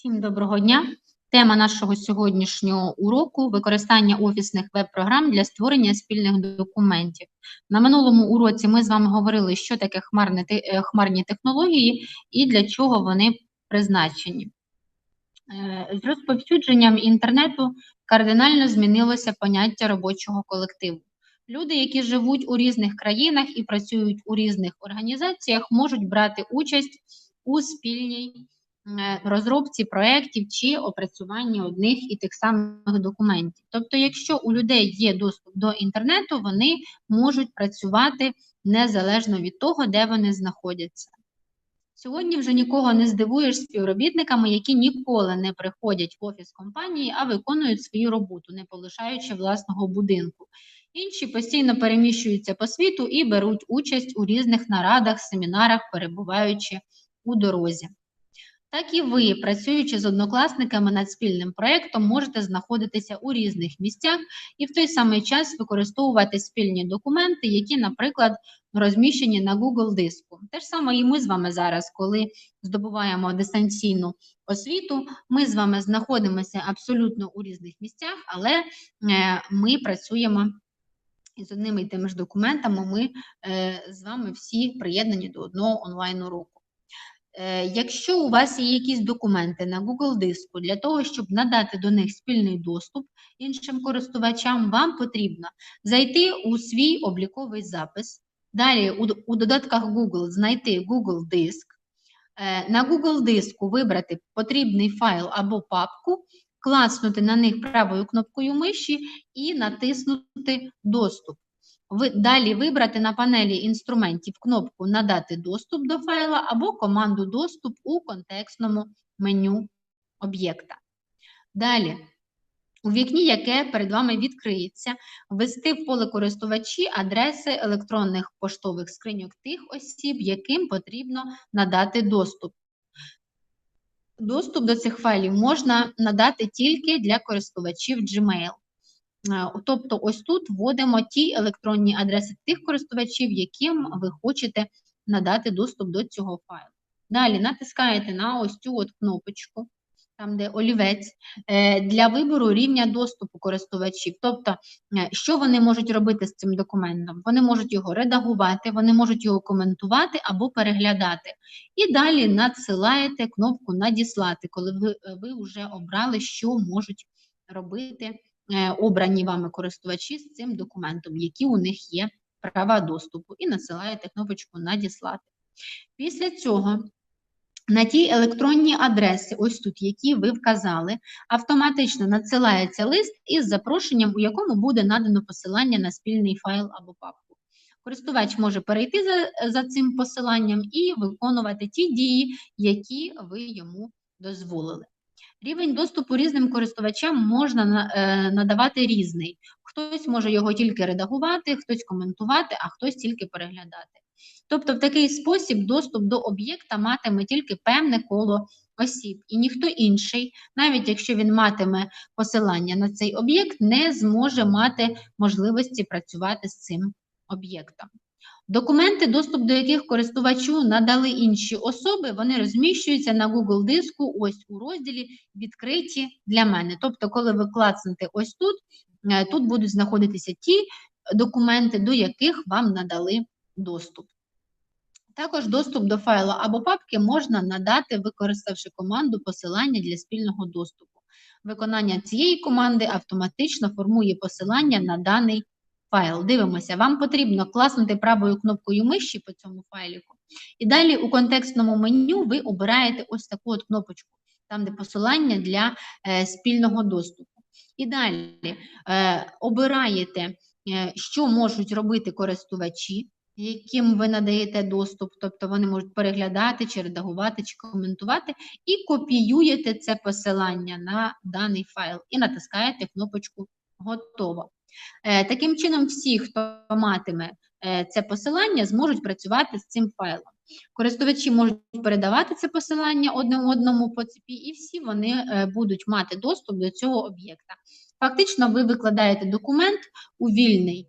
Всім доброго дня. Тема нашого сьогоднішнього уроку використання офісних веб-програм для створення спільних документів. На минулому уроці ми з вами говорили, що таке хмарні, е, хмарні технології і для чого вони призначені. Е, З розповсюдженням інтернету кардинально змінилося поняття робочого колективу. Люди, які живуть у різних країнах і працюють у різних організаціях, можуть брати участь у спільній розробці проєктів чи опрацюванні одних і тих самих документів. Тобто, якщо у людей є доступ до інтернету, вони можуть працювати незалежно від того, де вони знаходяться. Сьогодні вже нікого не здивуєш співробітниками, які ніколи не приходять в офіс компанії, а виконують свою роботу, не полишаючи власного будинку. Інші постійно переміщуються по світу і беруть участь у різних нарадах, семінарах, перебуваючи у дорозі. Так і ви, працюючи з однокласниками над спільним проєктом, можете знаходитися у різних місцях і в той самий час використовувати спільні документи, які, наприклад, розміщені на Google диску. Те ж саме і ми з вами зараз, коли здобуваємо дистанційну освіту, ми з вами знаходимося абсолютно у різних місцях, але е, ми працюємо із одними і тими ж документами. Ми е, з вами всі приєднані до одного онлайн-уроку. Е, Якщо у вас є якісь документи на Google диску для того, щоб надати до них спільний доступ іншим користувачам, вам потрібно зайти у свій обліковий запис, далі у, у додатках Google знайти Google диск, е, на Google диску вибрати потрібний файл або папку, класнути на них правою кнопкою миші і натиснути Доступ. Далі вибрати на панелі інструментів кнопку Надати доступ до файла або команду Доступ у контекстному меню об'єкта. Далі, у вікні, яке перед вами відкриється, ввести в поле користувачі адреси електронних поштових скриньок тих осіб, яким потрібно надати доступ. Доступ до цих файлів можна надати тільки для користувачів Gmail. Е, Тобто, ось тут вводимо ті електронні адреси тих користувачів, яким ви хочете надати доступ до цього файлу. Далі натискаєте на ось цю от кнопочку, там де олівець, е, для вибору рівня доступу користувачів. Тобто, е, що вони можуть робити з цим документом? Вони можуть його редагувати, вони можуть його коментувати або переглядати. І далі надсилаєте кнопку Надіслати, коли ви, ви вже обрали, що можуть робити обрані вами користувачі з цим документом, які у них є права доступу, і насилаєте кнопочку Надіслати. Після цього на ті електронні адреси, ось тут, які ви вказали, автоматично надсилається лист із запрошенням, у якому буде надано посилання на спільний файл або папку. Користувач може перейти за, за цим посиланням і виконувати ті дії, які ви йому дозволили. Рівень доступу різним користувачам можна е, надавати різний. Хтось може його тільки редагувати, хтось коментувати, а хтось тільки переглядати. Тобто, в такий спосіб доступ до об'єкта матиме тільки певне коло осіб, і ніхто інший, навіть якщо він матиме посилання на цей об'єкт, не зможе мати можливості працювати з цим об'єктом. Документи, доступ до яких користувачу надали інші особи, вони розміщуються на Google диску ось у розділі відкриті для мене. Тобто, коли ви клацнете ось тут, е, тут будуть знаходитися ті документи, до яких вам надали доступ. Також доступ до файла або папки можна надати, використавши команду посилання для спільного доступу. Виконання цієї команди автоматично формує посилання на даний файл. Дивимося, вам потрібно класнути правою кнопкою миші по цьому файліку. І далі у контекстному меню ви обираєте ось таку от кнопочку, там де посилання для е, спільного доступу. І далі е, обираєте, е, що можуть робити користувачі, яким ви надаєте доступ, тобто вони можуть переглядати, чи редагувати, чи коментувати, і копіюєте це посилання на даний файл і натискаєте кнопочку Готово. Е, Таким чином, всі, хто матиме е, це посилання, зможуть працювати з цим файлом. Користувачі можуть передавати це посилання одне одному по цепі, і всі вони е, будуть мати доступ до цього об'єкта. Фактично, ви викладаєте документ у вільний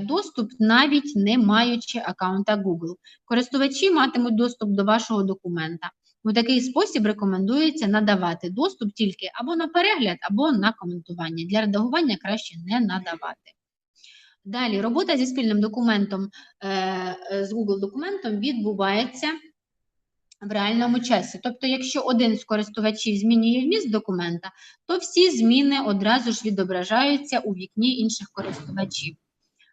доступ, навіть не маючи аккаунта Google. Користувачі матимуть доступ до вашого документа. У такий спосіб рекомендується надавати доступ тільки або на перегляд, або на коментування. Для редагування краще не надавати. Далі, робота зі спільним документом е, е, з Google документом відбувається в реальному часі. Тобто, якщо один з користувачів змінює вміст документа, то всі зміни одразу ж відображаються у вікні інших користувачів.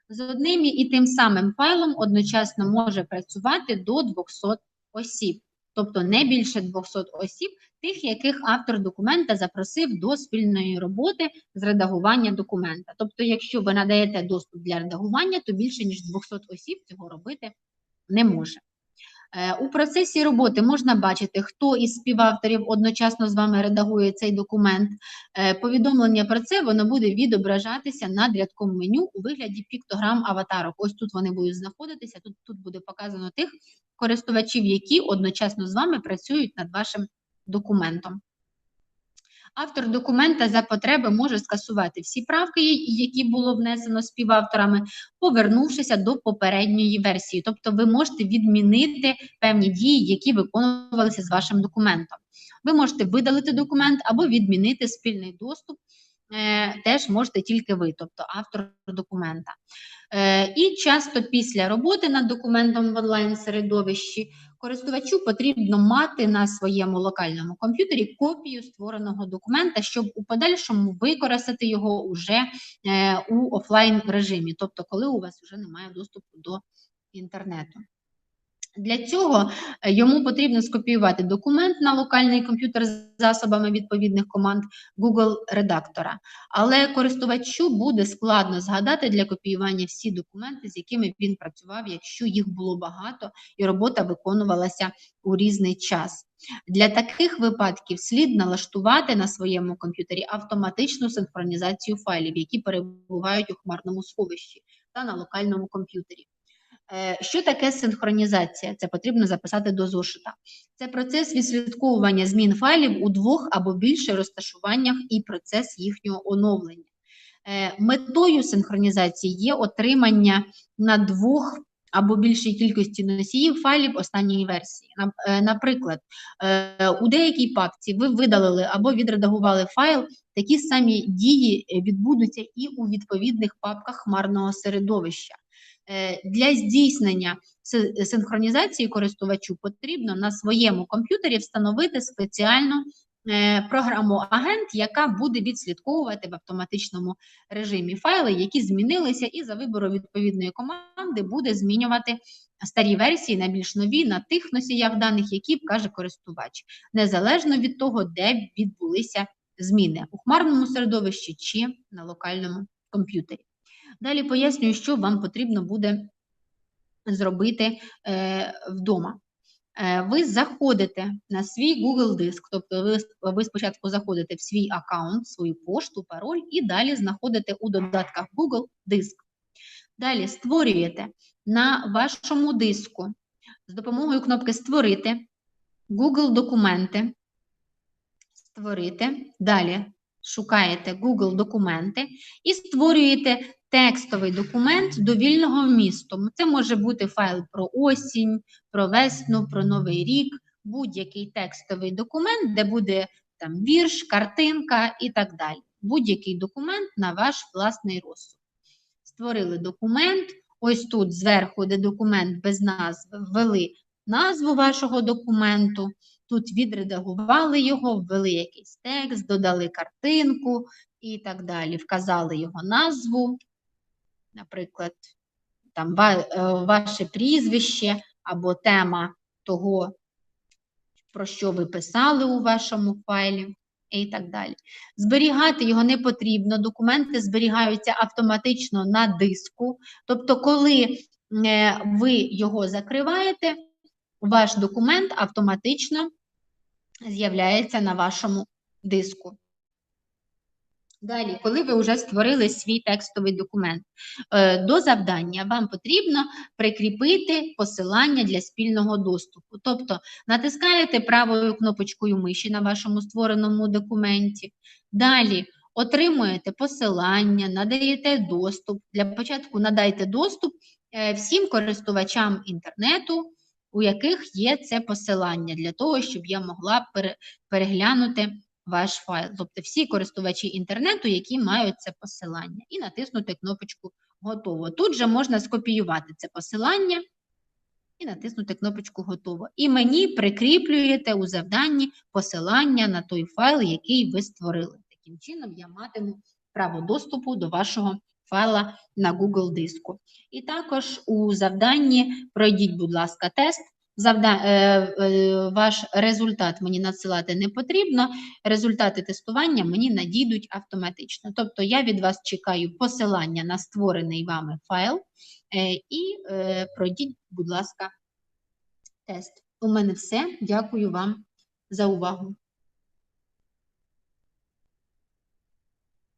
З одним і тим самим файлом одночасно може працювати до 200 осіб, тобто не більше 200 осіб, тих, яких автор документа запросив до спільної роботи з редагування документа. Тобто, якщо ви надаєте доступ для редагування, то більше ніж 200 осіб цього робити не може. Е, У процесі роботи можна бачити, хто із співавторів одночасно з вами редагує цей документ. Е, Повідомлення про це воно буде відображатися над рядком меню у вигляді піктограм аватарок. Ось тут вони будуть знаходитися. Тут, тут буде показано тих користувачів, які одночасно з вами працюють над вашим документом. Автор документа за потреби може скасувати всі правки, які було внесено співавторами, повернувшися до попередньої версії. Тобто ви можете відмінити певні дії, які виконувалися з вашим документом. Ви можете видалити документ або відмінити спільний доступ. е, Теж можете тільки ви, тобто автор документа. Е, І часто після роботи над документом в онлайн-середовищі користувачу потрібно мати на своєму локальному комп'ютері копію створеного документа, щоб у подальшому використати його уже е, у офлайн режимі, тобто коли у вас вже немає доступу до інтернету. Для цього е, йому потрібно скопіювати документ на локальний комп'ютер з засобами відповідних команд Google редактора. Але користувачу буде складно згадати для копіювання всі документи, з якими він працював, якщо їх було багато і робота виконувалася у різний час. Для таких випадків слід налаштувати на своєму комп'ютері автоматичну синхронізацію файлів, які перебувають у хмарному сховищі та на локальному комп'ютері. Е, Що таке синхронізація? Це потрібно записати до зошита. Це процес відслідковування змін файлів у двох або більше розташуваннях і процес їхнього оновлення. Е, Метою синхронізації є отримання на двох або більшій кількості носіїв файлів останньої версії. Е, Наприклад, у деякій папці ви видалили або відредагували файл, такі самі дії відбудуться і у відповідних папках хмарного середовища. Е, Для здійснення синхронізації користувачу потрібно на своєму комп'ютері встановити спеціальну е, програму агент, яка буде відслідковувати в автоматичному режимі файли, які змінилися, і за вибору відповідної команди буде змінювати старі версії на більш нові на тих носіях даних, які вкаже користувач, незалежно від того, де відбулися зміни у хмарному середовищі чи на локальному комп'ютері. Далі пояснюю, що вам потрібно буде зробити е, вдома. Е, ви заходите на свій Google диск, тобто ви, ви спочатку заходите в свій аккаунт, свою пошту, пароль, і далі знаходите у додатках Google диск. Далі створюєте на вашому диску з допомогою кнопки Створити Google документи. Створити. Далі шукаєте Google документи і створюєте текстовий документ довільного вмісту. Це може бути файл про осінь, про весну, про новий рік, будь-який текстовий документ, де буде там вірш, картинка і так далі. Будь-який документ на ваш власний розсуд. Створили документ. Ось тут зверху, де документ без назви, ввели назву вашого документу. Тут відредагували його, ввели якийсь текст, додали картинку і так далі. Вказали його назву, наприклад, там е, ваше прізвище або тема того, про що ви писали у вашому файлі, і так далі. Зберігати його не потрібно, документи зберігаються автоматично на диску. Тобто, коли е, ви його закриваєте, ваш документ автоматично з'являється на вашому диску. Далі, коли ви вже створили свій текстовий документ, е, до завдання вам потрібно прикріпити посилання для спільного доступу. Тобто натискаєте правою кнопочкою миші на вашому створеному документі. Далі отримуєте посилання, надаєте доступ. Для початку надайте доступ е, всім користувачам інтернету у яких є це посилання для того, щоб я могла переглянути ваш файл. Тобто всі користувачі інтернету, які мають це посилання, і натиснути кнопочку Готово. Тут же можна скопіювати це посилання і натиснути кнопочку Готово. І мені прикріплюєте у завданні посилання на той файл, який ви створили. Таким чином, я матиму право доступу до вашого файла на Google диску. І також у завданні пройдіть, будь ласка, тест. Завда... е, е, ваш результат мені надсилати не потрібно. Результати тестування мені надійдуть автоматично. Тобто я від вас чекаю посилання на створений вами файл е, і пройдіть, будь ласка, тест. У мене все. Дякую вам за увагу.